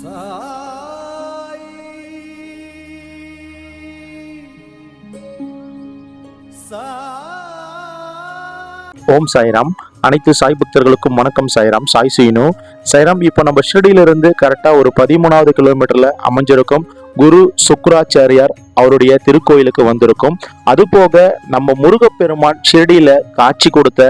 சாய் சாய் ஓம் சாய்ராம். அனைத்து சாய் பக்தர்களுக்கும் வணக்கம் சாய்ராம். சாய் சீனு. சாய்ராம் இப்போ நம்ம ஷிரடியிலிருந்து கரெக்டாக ஒரு பதிமூணாவது கிலோமீட்டர்ல அமைஞ்சிருக்கும். குரு சுக்ராச்சாரியார் அவருடைய திருக்கோயிலுக்கு வந்திருக்கும். அதுபோக நம்ம முருகப்பெருமான் ஷிரடியில காட்சி கொடுத்த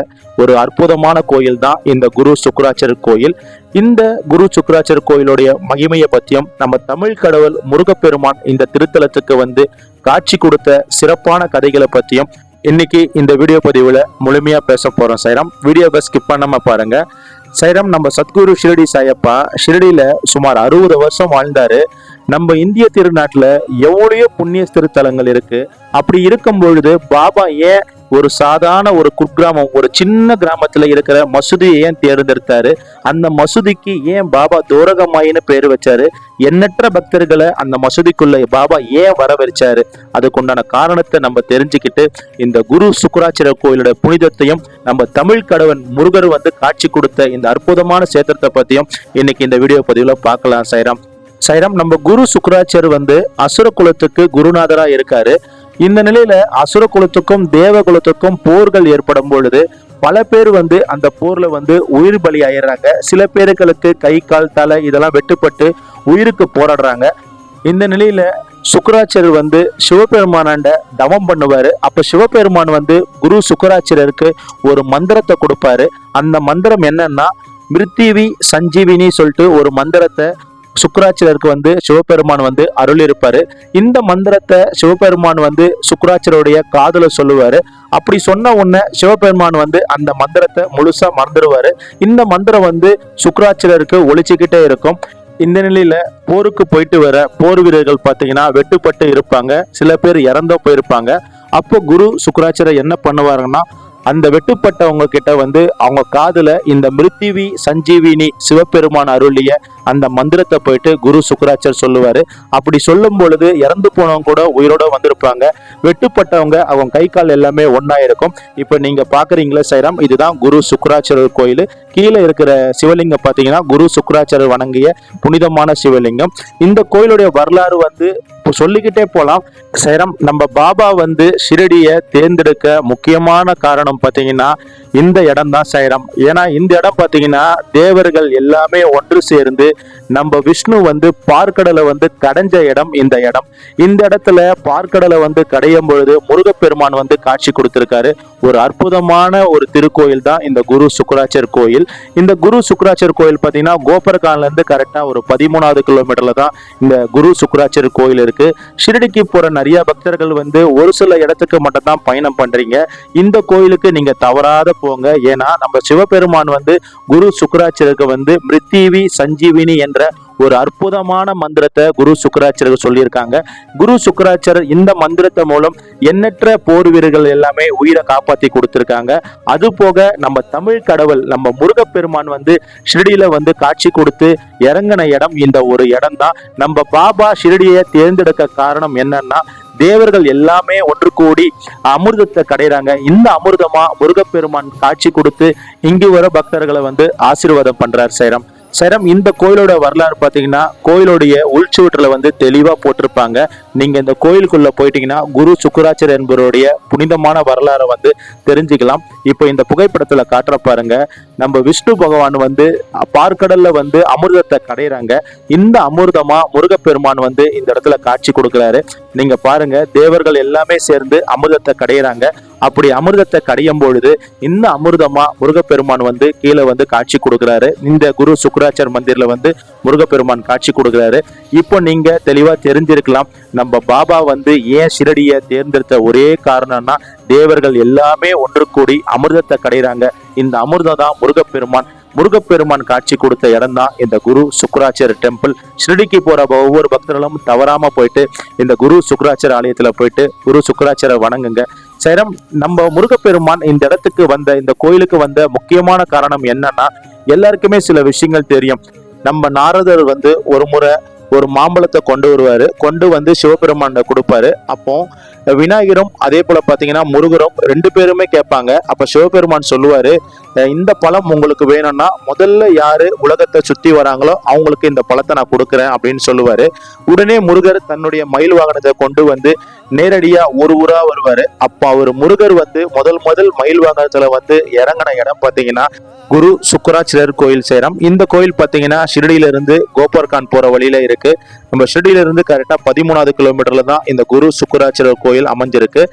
ஒரு அற்புதமான கோயில் தான் இந்த குரு சுக்ராச்சர் கோயில். இந்த குரு சுக்ராச்சர் கோயிலுடைய மகிமையை பற்றியும் நம்ம தமிழ் கடவுள் முருகப்பெருமான் இந்த திருத்தலத்துக்கு வந்து காட்சி கொடுத்த சிறப்பான கதைகளை பற்றியும் இன்னைக்கு இந்த வீடியோ பதிவுல முழுமையா பேச போறோம் சைரம். வீடியோவை ஸ்கிப் பண்ணாம பாருங்க. சைரம் நம்ம சத்குரு ஷிரடி சாயப்பா ஷிரடியில சுமார் அறுபது வருஷம் வாழ்ந்தாரு. நம்ம இந்திய திருநாட்டில் எவ்வளவோ புண்ணிய திருத்தலங்கள் இருக்கு. அப்படி இருக்கும் பொழுது பாபா ஏன் ஒரு சாதாரண ஒரு குக்கிராமம் ஒரு சின்ன கிராமத்தில் இருக்கிற மசூதியை ஏன் தேர்ந்தெடுத்தாரு? அந்த மசூதிக்கு ஏன் பாபா தோரகமாயின்னு பேர் வச்சாரு? எண்ணற்ற பக்தர்களை அந்த மசூதிக்குள்ள பாபா ஏன் வரவழைச்சாரு அதுக்குண்டான காரணத்தை நம்ம தெரிஞ்சுக்கிட்டு இந்த குரு சுக்கராச்சார கோயிலோட புனிதத்தையும் நம்ம தமிழ் கடவுள் முருகர் வந்து காட்சி கொடுத்த இந்த அற்புதமான சேத்திரத்தை பத்தியும் இன்னைக்கு இந்த வீடியோ பதிவில் பார்க்கலாம் சைராம் சைராம் நம்ம குரு சுக்கராச்சர் வந்து அசுர குலத்துக்கு குருநாதரா இருக்காரு. இந்த நிலையில அசுர குலத்துக்கும் தேவ குலத்துக்கும் போர்கள் ஏற்படும் பொழுது பல பேர் வந்து அந்த போர்ல வந்து உயிர் பலி ஆயிடுறாங்க. சில பேர்களுக்கு கை கால் தலை இதெல்லாம் வெட்டுப்பட்டு உயிருக்கு போராடுறாங்க. இந்த நிலையில சுக்கராச்சர் வந்து சிவபெருமானாண்ட தவம் பண்ணுவாரு. அப்ப சிவபெருமான் வந்து குரு சுக்கராச்சரருக்கு ஒரு மந்திரத்தை கொடுப்பாரு. அந்த மந்திரம் என்னன்னா மிருத்திவி சஞ்சீவினி சொல்லிட்டு ஒரு மந்திரத்தை சுக்கராச்சரருக்கு வந்து சிவபெருமான் வந்து அருள் இருப்பாரு இந்த மந்திரத்தை சிவபெருமான் வந்து சுக்கராச்சாரியுடைய காதல சொல்லுவாரு. அப்படி சொன்ன உடனே சிவபெருமான் வந்து அந்த மந்திரத்தை முழுசா மறந்துடுவாரு. இந்த மந்திரம் வந்து சுக்கராச்சரருக்கு ஒழிச்சுக்கிட்டே இருக்கும். இந்த நிலையில போருக்கு போயிட்டு வர போர் வீரர்கள் பார்த்தீங்கன்னா வெட்டுப்பட்டு இருப்பாங்க. சில பேர் இறந்தோ போயிருப்பாங்க. அப்போ குரு சுக்கராச்சாரியர் என்ன பண்ணுவாருன்னா அந்த வெட்டுப்பட்டவங்க கிட்ட வந்து அவங்க காதுல இந்த மிருத்திவி சஞ்சீவினி சிவபெருமான் அருளிய அந்த மந்திரத்தை போயிட்டு குரு சுக்கராச்சர் சொல்லுவாரு. அப்படி சொல்லும் பொழுது இறந்து போனவங்க கூட உயிரோட வந்திருப்பாங்க. வெட்டுப்பட்டவங்க அவங்க கை கால் எல்லாமே ஒன்னா இருக்கும். இப்போ நீங்க பாக்குறீங்களா சைராம் இதுதான் குரு சுக்கராச்சரர் கோயில். கீழே இருக்கிற சிவலிங்கம் பாத்தீங்கன்னா குரு சுக்கராச்சரர் வணங்கிய புனிதமான சிவலிங்கம். இந்த கோயிலுடைய வரலாறு வந்து சொல்லிக்கிட்டே போலாம். சேரம் நம்ம பாபா வந்து ஷிரடியை தேர்ந்தெடுக்க முக்கியமான காரணம் பார்த்தீங்கன்னா இந்த இடம் தான் சைரம் ஏன்னா இந்த இடம் பார்த்தீங்கன்னா தேவர்கள் எல்லாமே ஒன்று சேர்ந்து நம்ம விஷ்ணு வந்து பார்க்கடலை வந்து கடைஞ்ச இடம் இந்த இடம். இந்த இடத்துல பார்க்கடலை வந்து கடையும் பொழுது முருகப்பெருமான் வந்து காட்சி கொடுத்திருக்காரு. ஒரு அற்புதமான ஒரு திருக்கோயில் தான் இந்த குரு சுக்கராச்சர் கோயில். இந்த குரு சுக்கராச்சர் கோயில் பார்த்தீங்கன்னா கோபர்கான்ல கரெக்டாக ஒரு பதிமூணாவது கிலோமீட்டரில் தான் இந்த குரு சுக்கராச்சர் கோயில் இருக்கு. ஷிரடிக்கு போகிற நிறைய பக்தர்கள் வந்து ஒரு சில இடத்துக்கு மட்டும் தான் பயணம் பண்ணுறீங்க இந்த கோயிலுக்கு நீங்கள் தவறாத போங்க ஏன்னா நம்ம சிவபெருமான் வந்து குரு சுக்கராச்சருக்கு வந்து மிருத்திவி சஞ்சீவினி என்ற ஒரு அற்புதமான மந்திரத்தை குரு சுக்கராச்சருக்கு சொல்லியிருக்காங்க. குரு சுக்கராச்சரர் இந்த மந்திரத்தை மூலம் எண்ணற்ற போர் வீரர்கள் எல்லாமே உயிரை காப்பாற்றி கொடுத்துருக்காங்க. அது போக நம்ம தமிழ் கடவுள் நம்ம முருகப்பெருமான் வந்து ஷிரடியில் வந்து காட்சி கொடுத்து இறங்கின இடம் இந்த ஒரு இடம் தான் நம்ம பாபா ஷிரடியை தேர்ந்தெடுக்க காரணம் என்னன்னா தேவர்கள் எல்லாமே ஒன்று கூடி அமிர்தத்தை கடைறாங்க. இந்த அமிர்தமா முருகப்பெருமான் காட்சி கொடுத்து இங்கு வர பக்தர்களை வந்து ஆசீர்வாதம் பண்றார் சைரம். சேரம் இந்த கோயிலோட வரலாறு பார்த்தீங்கன்னா கோயிலுடைய உள்சுவற்றில் வந்து தெளிவாக போட்டிருப்பாங்க. நீங்கள் இந்த கோயிலுக்குள்ளே போயிட்டீங்கன்னா குரு சுக்கராச்சர் என்பவருடைய புனிதமான வரலாறை வந்து தெரிஞ்சுக்கலாம். இப்போ இந்த புகைப்படத்தில் காட்டுற பாருங்க. நம்ம விஷ்ணு பகவான் வந்து பார்க்கடலில் வந்து அமிர்தத்தை கடையிறாங்க. இந்த அமிர்தமாக முருகப்பெருமான் வந்து இந்த இடத்துல காட்சி கொடுக்குறாரு. நீங்கள் பாருங்க தேவர்கள் எல்லாமே சேர்ந்து அமிர்தத்தை கடையிறாங்க. அப்படி அமிர்தத்தை கடையும் பொழுது இந்த அமிர்தமா முருகப்பெருமான் வந்து கீழே வந்து காட்சி கொடுக்குறாரு. இந்த குரு சுக்கராச்சார் மந்திரில் வந்து முருகப்பெருமான் காட்சி கொடுக்குறாரு. இப்போ நீங்க தெளிவா தெரிஞ்சிருக்கலாம். நம்ம பாபா வந்து ஏன் ஷிரடியை தேர்ந்தெடுத்த ஒரே காரணம்னா தேவர்கள் எல்லாமே ஒன்று கூடி அமிர்தத்தை கடைகிறாங்க இந்த அமிர்தம் தான் முருகப்பெருமான். முருகப்பெருமான் காட்சி கொடுத்த இடம் தான் இந்த குரு சுக்கராச்சர் டெம்பிள் ஷிரடிக்கு போற ஒவ்வொரு பக்தர்களும் தவறாம போயிட்டு இந்த குரு சுக்கராச்சர் ஆலயத்துல போயிட்டு குரு சுக்கராச்சரை வணங்குங்க. சைரம் நம்ம முருகப்பெருமான் இந்த இடத்துக்கு வந்த இந்த கோயிலுக்கு வந்த முக்கியமான காரணம் என்னன்னா எல்லாருக்குமே சில விஷயங்கள் தெரியும். நம்ம நாரதர் வந்து ஒரு முறை ஒரு மாம்பழத்தை கொண்டு வருவாரு. கொண்டு வந்து சிவபெருமான் கொடுப்பாரு. அப்போ விநாயகரும் அதே போல பாத்தீங்கன்னா முருகரும் ரெண்டு பேருமே கேட்பாங்க. அப்ப சிவபெருமான் சொல்லுவாரு இந்த பழம் உங்களுக்கு வேணும்னா முதல்ல யாரு உலகத்தை சுத்தி வராங்களோ அவங்களுக்கு இந்த பழத்தை நான் கொடுக்குறேன் அப்படின்னு சொல்லுவாரு. உடனே முருகர் தன்னுடைய மயில் வாகனத்தை கொண்டு வந்து நேரடியா ஒரு ஊரா வருவாரு. அப்ப அவர் முருகர் வந்து முதல் முதல் மயில் வாகனத்துல வந்து இறங்கின இடம் பாத்தீங்கன்னா குரு சுக்கராச்சிரியர் கோயில் சேரம். இந்த கோயில் பார்த்தீங்கன்னா ஷிரடியிலிருந்து கோபர்கான் போற வழியில இருக்கு. நம்ம ஷிரடியிலிருந்து கரெக்டாக பதிமூணாவது கிலோமீட்டர்ல தான் இந்த குரு சுக்கராச்சிரியர் கோயில் அமைஞ்சிருக்கு.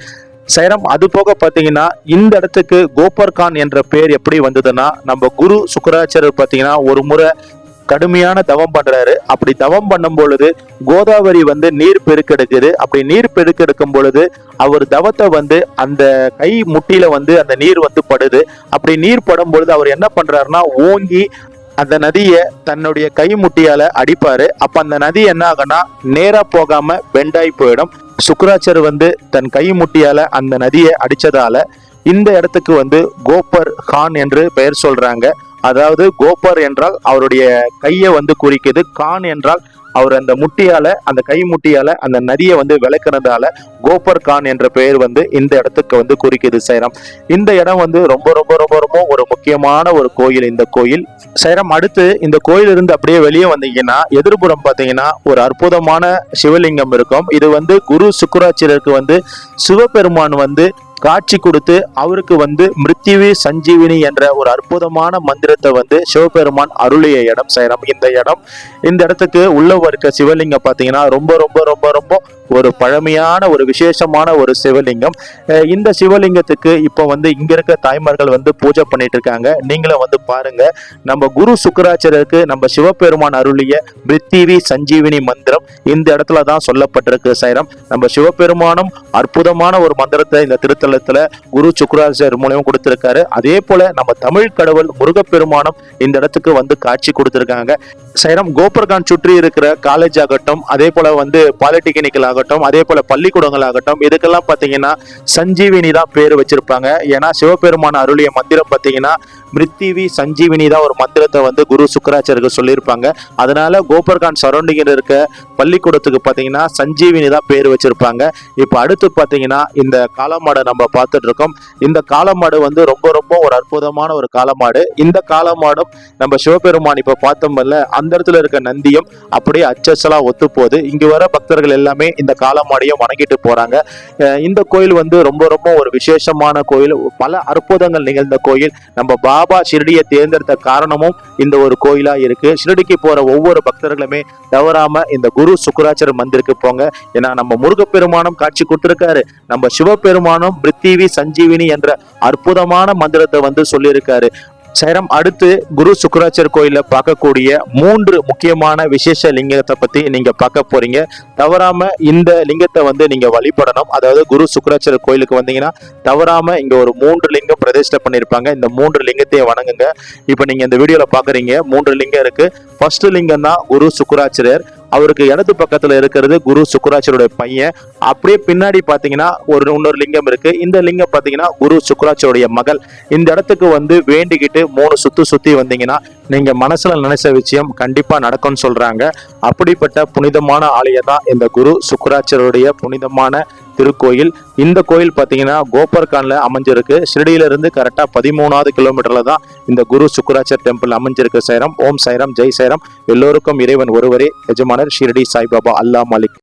சைரம் அது போக பார்த்தீங்கன்னா இந்த இடத்துக்கு கோபர்கான் என்ற பேர் எப்படி வந்ததுன்னா நம்ம குரு சுக்கராச்சாரியர் பார்த்தீங்கன்னா ஒரு முறை கடுமையான தவம் பண்றாரு. அப்படி தவம் பண்ணும் பொழுது கோதாவரி வந்து நீர் பெருக்கெடுக்குது. அப்படி நீர் பெருக்கெடுக்கும் பொழுது அவர் தவத்தை வந்து அந்த கை முட்டியில வந்து அந்த நீர் வந்து படுது. அப்படி நீர் படும் பொழுது அவர் என்ன பண்றாருன்னா ஓங்கி அந்த நதியை தன்னுடைய கை முட்டியால அடிப்பாரு. அப்ப அந்த நதி என்ன ஆகும்னா நேரா போகாம பெண்டாய் போயிடும். சுக்கராச்சர் வந்து தன் கை முட்டியால அந்த நதியை அடிச்சதால இந்த இடத்துக்கு வந்து கோப்பர் கான் என்று பெயர் சொல்றாங்க. அதாவது கோப்பர் என்றால் அவருடைய கையை வந்து குறிக்குது. கான் என்றால் அவர் அந்த முட்டியால அந்த கை முட்டியால அந்த நதியை வந்து விளக்குனதால கோபர் கான் என்ற பெயர் வந்து இந்த இடத்துக்கு வந்து குறிக்குது சைரம். இந்த இடம் வந்து ரொம்ப ரொம்ப ரொம்ப ரொம்ப ஒரு முக்கியமான ஒரு கோயில் இந்த கோயில். சைரம் அடுத்து இந்த கோயில் இருந்து அப்படியே வெளியே வந்தீங்கன்னா எதிர்புறம் பார்த்தீங்கன்னா ஒரு அற்புதமான சிவலிங்கம் இருக்கும். இது வந்து குரு சுக்கராச்சாரியருக்கு வந்து சிவபெருமான் வந்து காட்சி கொடுத்து அவருக்கு வந்து மிருத்யுவி சஞ்சீவினி என்ற ஒரு அற்புதமான மந்திரத்தை வந்து சிவபெருமான் அருளிய இடம் சைரம் இந்த இடம் இந்த இடத்துக்கு உள்ள இருக்க சிவலிங்கம் பார்த்தீங்கன்னா ரொம்ப ரொம்ப ரொம்ப ரொம்ப ஒரு பழமையான ஒரு விசேஷமான ஒரு சிவலிங்கம். இந்த சிவலிங்கத்துக்கு இப்போ வந்து இங்க இருக்க தாய்மார்கள் வந்து பூஜை பண்ணிட்டு இருக்காங்க. நீங்களும் வந்து பாருங்க. நம்ம குரு சுக்கராச்சரருக்கு நம்ம சிவபெருமான் அருளிய பிரித்திவி சஞ்சீவினி மந்திரம் இந்த இடத்துல தான் சொல்லப்பட்டிருக்கு சைரம் நம்ம சிவபெருமானும் அற்புதமான ஒரு மந்திரத்தை இந்த திருத்தலத்துல குரு சுக்கராச்சாரியர் மூலியம் கொடுத்திருக்காரு. அதே போல நம்ம தமிழ் கடவுள் முருகப்பெருமானம் இந்த இடத்துக்கு வந்து காட்சி கொடுத்திருக்காங்க. சைரம் கோபர்கான் சுற்றி இருக்கிற காலேஜ் ஆகட்டும் அதே போல வந்து பாலிடெக்னிக்கல் ஆகட்டும் அதே போல பள்ளிக்கூடங்கள் ஆகட்டும் இதுக்கெல்லாம் பாத்தீங்கன்னா சஞ்சீவினி தான் பேர் வச்சிருப்பாங்க. ஏன்னா சிவபெருமான அருளிய மந்திரம் பாத்தீங்கன்னா மிருத்திவி சஞ்சீவினி தான் ஒரு மந்திரத்தை வந்து குரு சுக்கராச்சாரியர்கள் சொல்லியிருப்பாங்க. அதனால கோபர்கான் சரௌண்டிங்கில் இருக்க பள்ளிக்கூடத்துக்கு பார்த்தீங்கன்னா சஞ்சீவினி தான் பேர் வச்சிருப்பாங்க. இப்போ அடுத்து பார்த்தீங்கன்னா இந்த காளமாடை நம்ம பார்த்துட்டு இருக்கோம். இந்த காளமாடு வந்து ரொம்ப ரொம்ப ஒரு அற்புதமான ஒரு காளமாடு. இந்த காளமாடும் நம்ம சிவபெருமான் இப்போ பார்த்தோம்ல அந்த இடத்துல இருக்க நந்தியும் அப்படியே அச்சலாக ஒத்து போகுது இங்கு வர பக்தர்கள் எல்லாமே இந்த காளமாடையும் வணங்கிட்டு போறாங்க. இந்த கோயில் வந்து ரொம்ப ரொம்ப ஒரு விசேஷமான கோயில். பல அற்புதங்கள் நிகழ்ந்த கோயில். நம்ம பா பாபா ஷிரடியை தேர்ந்தெடுத்த காரணமும் இந்த ஒரு கோயிலா இருக்கு. ஷிரடிக்கு போற ஒவ்வொரு பக்தர்களுமே தவறாம இந்த குரு சுக்கராச்சர் மந்திருக்கு போங்க. ஏன்னா நம்ம முருகப்பெருமானம் காட்சி கொடுத்திருக்காரு. நம்ம சிவபெருமானம் பிருத்திவி சஞ்சீவினி என்ற அற்புதமான மந்திரத்தை வந்து சொல்லியிருக்காரு. சைரம் அடுத்து குரு சுக்கராச்சர் கோயிலில் பார்க்கக்கூடிய மூன்று முக்கியமான விசேஷ லிங்கத்தை பற்றி நீங்கள் பார்க்க போகிறீங்க தவறாமல் இந்த லிங்கத்தை வந்து நீங்கள் வழிபடணும். அதாவது குரு சுக்கராச்சர் கோயிலுக்கு வந்தீங்கன்னா தவறாமல் இங்கே ஒரு மூன்று லிங்கம் பிரதிஷ்டை பண்ணியிருப்பாங்க இந்த மூன்று லிங்கத்தையும் வணங்குங்க. இப்போ நீங்கள் இந்த வீடியோவில் பார்க்குறீங்க மூன்று லிங்கம் இருக்குது ஃபர்ஸ்ட் லிங்கம் தான் குரு சுக்கராச்சரியர். அவருக்கு இடது பக்கத்துல இருக்கிறது குரு சுக்கராச்சாரியோட பையன். அப்படியே பின்னாடி பாத்தீங்கன்னா ஒரு இன்னொரு லிங்கம் இருக்கு. இந்த லிங்கம் பாத்தீங்கன்னா குரு சுக்கராச்சாரியோடைய மகள். இந்த இடத்துக்கு வந்து வேண்டிக்கிட்டு மூணு சுத்து சுத்தி வந்தீங்கன்னா நீங்க மனசுல நினைச்ச விஷயம் கண்டிப்பா நடக்கும்னு சொல்றாங்க. அப்படிப்பட்ட புனிதமான ஆலயம் தான் இந்த குரு சுக்கராச்சாரியோடைய புனிதமான திருக்கோயில். இந்த கோயில் பார்த்தீங்கன்னா கோபர்கான்ல அமைஞ்சிருக்கு. ஷிரடியில இருந்து பதிமூணாவது கிலோமீட்டர்ல தான் இந்த குரு சுக்கராச்சர் டெம்பிள் அமைஞ்சிருக்கு. சைரம் ஓம் சைரம் ஜெய் சைரம். எல்லோருக்கும் இறைவன் ஒருவரே எஜமானர் ஷிரடி சாய்பாபா அல்லா மாலிக்.